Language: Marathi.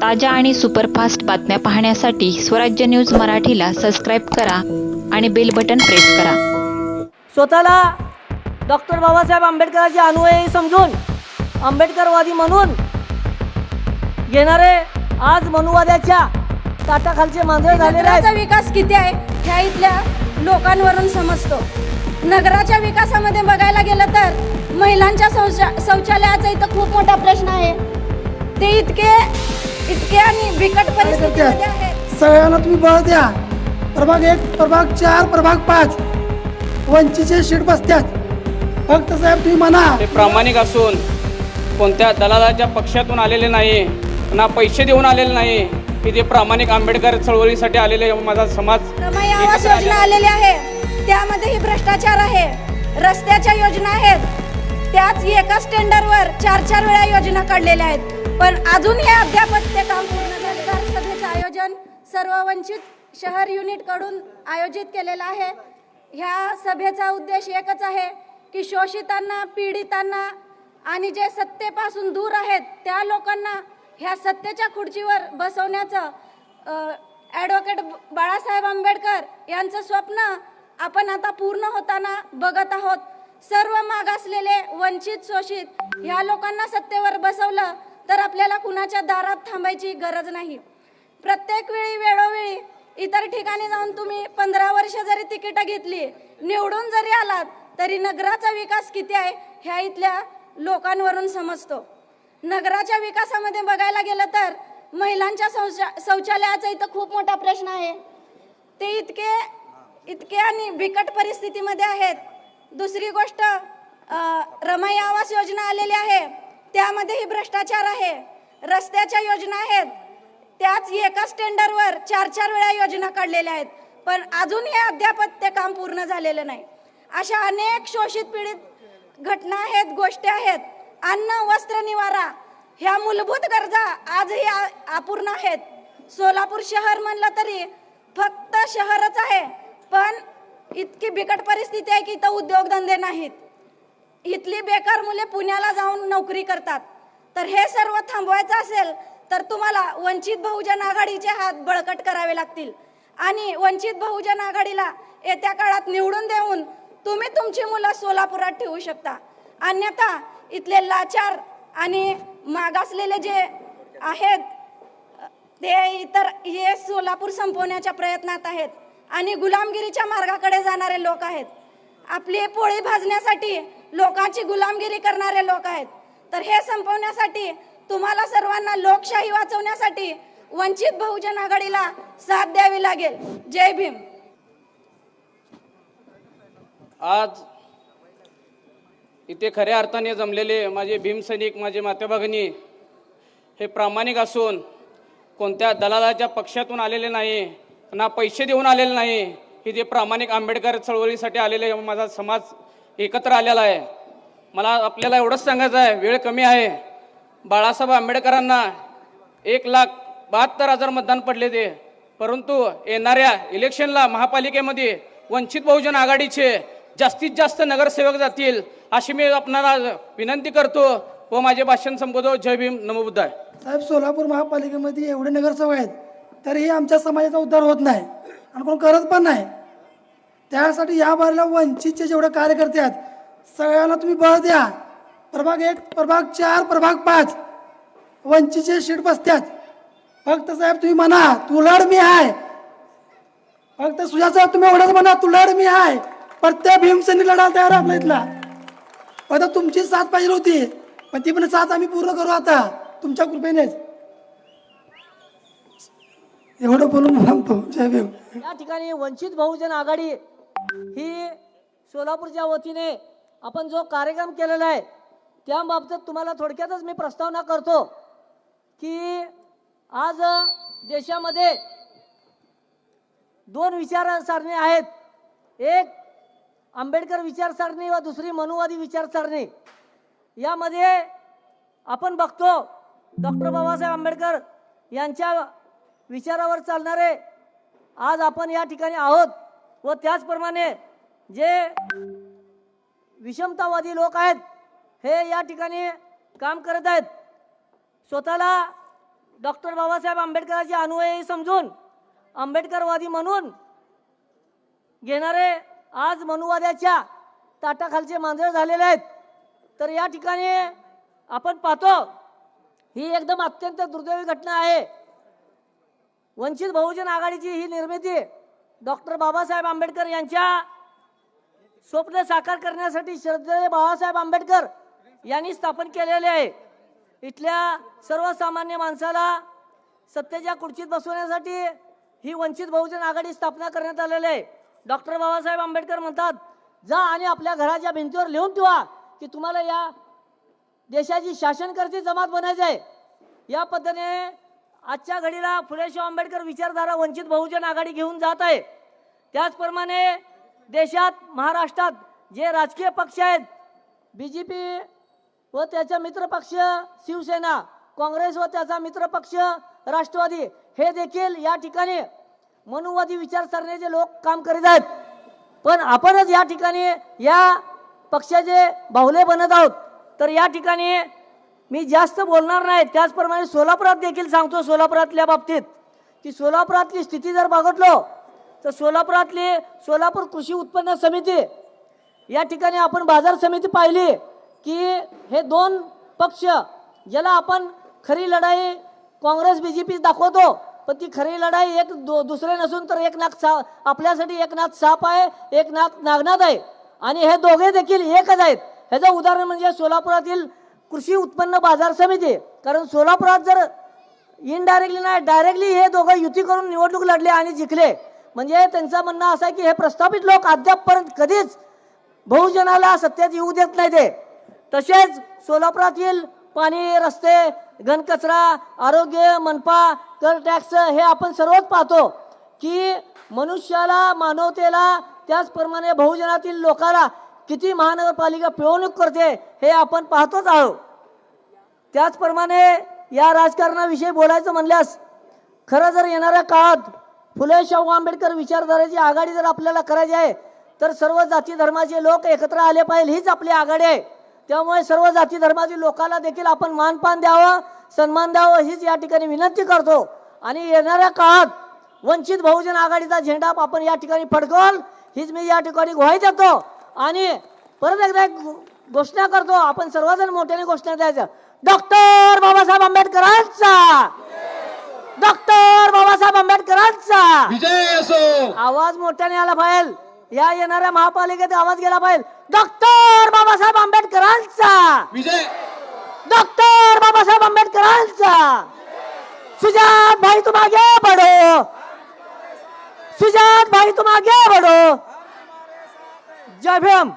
ताज्या आणि सुपरफास्ट बातम्या पाहण्यासाठी स्वराज्य न्यूज मराठीला सबस्क्राईब करा आणि बेल बटन प्रेस करा. स्वतःला डॉक्टर बाबासाहेब आंबेडकरांचे अनुयायी समजून आंबेडकरवादी म्हणून घेणारे आज मनुवाद्याच्या ताटाखालचे मांजरे झालेले नगराचा आहेत विकास किती आहे ह्या इथल्या लोकांवरून समजतो. नगराच्या विकासामध्ये बघायला गेलं तर महिलांच्या शौचा शौचालयाचा इथं खूप मोठा प्रश्न आहे. ते इतके इतके आणि बिकट परिस्थितीमध्ये आहेत सगळ्यांना तुम्ही बळ द्या. प्रभाग एक प्रभाग चार प्रभाग पाच. वंचीचे शीट बसत्यात. फक्त साहेब तुम्ही म्हणा. ते प्रामाणिक असून कोणत्या दलालाच्या पक्षातून आलेले नाही ना पैसे देऊन आलेले नाही की ते प्रामाणिक आंबेडकर चळवळीसाठी आलेले माझा समाज रमाई आवास योजना आलेली आहे. त्यामध्येही भ्रष्टाचार आहे. रस्त्याच्या योजना आहेत. त्याच एकाच टेंडरवर चार चार वेळा योजना काढलेल्या आहेत. पण अजून हे अद्यापत ते काम पूर्ण झाले सभेचं आयोजन सर्व वंचित शहर युनिटकडून आयोजित केलेलं आहे. ह्या सभेचा उद्देश एकच आहे की शोषितांना पीडितांना आणि जे सत्तेपासून दूर आहेत त्या लोकांना ह्या सत्तेच्या खुर्चीवर बसवण्याचं ॲडव्होकेट बाळासाहेब आंबेडकर यांचं स्वप्न आपण आता पूर्ण होताना बघत आहोत. सर्व मागासलेले वंचित शोषित ह्या लोकांना सत्तेवर बसवलं. तर आपल्याला कुणाच्या दारात थांबायची गरज नाही. प्रत्येक वेळी वेळोवेळी इतर ठिकाणी जाऊन तुम्ही पंधरा वर्ष जरी तिकीटं घेतली निवडून जरी आलात तरी नगराचा विकास किती आहे ह्या इथल्या लोकांवरून समजतो. नगराच्या विकासामध्ये बघायला गेलं तर महिलांच्या शौचा शौचालयाचा इथं खूप मोठा प्रश्न आहे. ते इतके इतके आणि बिकट परिस्थितीमध्ये आहेत. दुसरी गोष्ट रमाई आवास योजना आलेली आहे. त्यामध्येही भ्रष्टाचार आहे. रस्त्याच्या योजना आहेत. त्याच एकाच टेंडरवर चार चार वेळा योजना काढलेल्या आहेत. पण अजून हे अद्यापत ते काम पूर्ण झालेलं नाही. अशा अनेक शोषित पीडित घटना आहेत गोष्टी आहेत. अन्न वस्त्र निवारा ह्या मूलभूत गरजा आजही आ- अपूर्ण आहेत. सोलापूर शहर म्हणलं तरी फक्त शहरच आहे. पण इतकी बिकट परिस्थिती आहे की इथं उद्योगधंदे नाहीत. इथली बेकार मुले पुण्याला जाऊन नोकरी करतात. तर हे सर्व थांबवायचं असेल तर तुम्हाला वंचित बहुजन आघाडीचे हात बळकट करावे लागतील. आणि वंचित बहुजन आघाडीला येत्या काळात निवडून देऊन तुम्ही तुमची मुलं सोलापुरात ठेवू शकता. अन्यथा इथले लाचार आणि मागासलेले जे आहेत ते इतर हे सोलापूर संपवण्याच्या प्रयत्नात आहेत. आणि गुलामगिरीच्या मार्गाकडे जाणारे लोक आहेत. आपली पोळी भाजण्यासाठी लोकांची गुलामगिरी करणारे लोक आहेत. तर हे संपवण्यासाठी तुम्हाला सर्वांना लोकशाही वाचवण्यासाठी वंचित बहुजन आघाडीला साथ द्यावी लागेल. जय भीम. आज इथे खऱ्या अर्थाने जमलेले माझे भीमसैनिक माझे मातेभगिनी हे प्रामाणिक असून कोणत्या दलालाच्या पक्षातून आलेले नाही ना पैसे देऊन आलेले नाही हे जे प्रामाणिक आंबेडकर चळवळीसाठी आलेले माझा समाज एकत्र आलेला आहे. मला आपल्याला एवढंच सांगायचं आहे वेळ कमी आहे. बाळासाहेब आंबेडकरांना एक लाख बहात्तर हजार मतदान पडले ते. परंतु येणाऱ्या इलेक्शनला महापालिकेमध्ये वंचित बहुजन आघाडीचे जास्तीत जास्त नगरसेवक जातील अशी मी आपणाला विनंती करतो व माझे भाषण संबोधव जय भीम नमोबुद्धाय. साहेब सोलापूर महापालिकेमध्ये एवढे नगरसेवक आहेत तरीही आमच्या समाजाचा उद्धार होत नाही आणि कोण करत पण नाही. त्यासाठी या बारीला वंचितचे जेवढे कार्यकर्ते आहेत सगळ्यांना तुम्ही बळ द्या. प्रभाग एक प्रभाग चार प्रभाग पाच वंचितचे शीट बसत्यात. फक्त साहेब तुम्ही म्हणा तुलड मी आहे. फक्त सुजा साहेब तुम्ही एवढंच म्हणा तुलड मी आहे. प्रत्येक भीमसेनी लढा तयार आहे आपल्या इथला. फक्त तुमची साथ पाहिजे होती पण ती पण साथ आम्ही पूर्ण करू आता तुमच्या कृपेनेच. एवढं बोलून सांगतो. जय भीम. या ठिकाणी वंचित बहुजन आघाडी ही सोलापूरच्या वतीने आपण जो कार्यक्रम केलेला आहे त्याबाबतीत तुम्हाला थोडक्यातच मी प्रस्तावना करतो की आज देशामध्ये दोन विचारसरणी आहेत. एक आंबेडकर विचारसरणी व दुसरी मनुवादी विचारसरणी. यामध्ये आपण बघतो डॉक्टर बाबासाहेब आंबेडकर यांच्या विचारावर चालणारे आज आपण या ठिकाणी आहोत. व त्याचप्रमाणे जे विषमतावादी लोक आहेत हे या ठिकाणी काम करत आहेत. स्वतःला डॉक्टर बाबासाहेब आंबेडकरांचे अनुयायी समजून आंबेडकरवादी म्हणून घेणारे आज मनुवाद्याच्या ताटाखालचे मांजर झालेले आहेत. तर या ठिकाणी आपण पाहतो ही एकदम अत्यंत दुर्दैवी घटना आहे. वंचित बहुजन आघाडीची ही निर्मिती डॉक्टर बाबासाहेब आंबेडकर यांच्या स्वप्न साकार करण्यासाठी श्रद्धेय बाबासाहेब आंबेडकर यांनी स्थापन केलेले आहे. इथल्या सर्वसामान्य माणसाला सत्तेच्या खुर्चीत बसवण्यासाठी ही वंचित बहुजन आघाडी स्थापना करण्यात आलेली आहे. डॉक्टर बाबासाहेब आंबेडकर म्हणतात जा आणि आपल्या घराच्या भिंतीवर लिहून ठेवा की तुम्हाला या देशाची शासनकर्ती जमात बनायचं आहे. या पद्धतीने आजच्या घडीला फुलेशाह आंबेडकर विचारधारा वंचित बहुजन आघाडी घेऊन जात आहे. त्याचप्रमाणे देशात महाराष्ट्रात जे राजकीय पक्ष आहेत बी जे पी व त्याचा मित्रपक्ष शिवसेना काँग्रेस व त्याचा मित्रपक्ष राष्ट्रवादी हे देखील या ठिकाणी मनुवादी विचारसरणीचे लोक काम करीत आहेत. पण आपणच या ठिकाणी या पक्षाचे बाहुले बनत आहोत. तर या ठिकाणी मी जास्त बोलणार नाही त्याचप्रमाणे सोलापुरात देखील सांगतो सोलापुरातल्या बाबतीत. की सोलापुरातली स्थिती जर बघितलो तर सोलापुरातली सोलापूर कृषी उत्पन्न समिती या ठिकाणी आपण बाजार समिती पाहिली की हे दोन पक्ष ज्याला आपण खरी लढाई काँग्रेस बी जे पी दाखवतो पण ती खरी लढाई एक दो दुसरे नसून तर एक नाक सा आपल्यासाठी एक नाक साप आहे एक नाक नागनाथ आहे. आणि हे दोघे देखील एकच आहेत. ह्याचं उदाहरण म्हणजे सोलापुरातील कृषी उत्पन्न बाजार समिती. कारण सोलापुरात जर इनडायरेक्टली नाही डायरेक्टली हे दोघं युती करून निवडणूक लढले आणि जिंकले. म्हणजे त्यांचं म्हणणं असं आहे की हे प्रस्थापित लोक अद्यापपर्यंत कधीच बहुजनाला सत्तेत येऊ देत नाही ते. तसेच सोलापुरातील पाणी रस्ते घनकचरा आरोग्य मनपा कर टॅक्स हे आपण सर्वच पाहतो की मनुष्याला मानवतेला त्याचप्रमाणे बहुजनातील लोकाला किती महानगरपालिका पिळवणूक करते हे आपण पाहतोच आहोत. त्याचप्रमाणे या राजकारणाविषयी बोलायचं म्हणल्यास खरं जर येणाऱ्या काळात फुले शाहू आंबेडकर विचारधारेची आघाडी जर आपल्याला करायची आहे तर सर्व जाती धर्माचे लोक एकत्र आले पाहिजे हीच आपली आघाडी आहे. त्यामुळे सर्व जाती धर्मातील लोकांना देखील आपण मानपान द्यावं सन्मान द्यावं हीच या ठिकाणी विनंती करतो. आणि येणाऱ्या काळात वंचित बहुजन आघाडीचा झेंडा आपण या ठिकाणी फडकवल हीच मी या ठिकाणी ग्वाही देतो. आणि परत एकदा एक घोषणा करतो आपण सर्वजण मोठ्याने घोषणा द्यायचं. डॉक्टर बाबासाहेब आंबेडकरांचा! डॉक्टर बाबासाहेब आंबेडकरांचा! विजय असो! आवाज मोठ्याने आला पाहिजे. या येणाऱ्या महापालिकेत आवाज गेला पाहिजे. डॉक्टर बाबासाहेब आंबेडकरांचा! विजय! डॉक्टर बाबासाहेब आंबेडकरांचा! सुजात भाई तुम आगे बढ़ो सुजात भाई तुम आगे बढ़ो जय भीम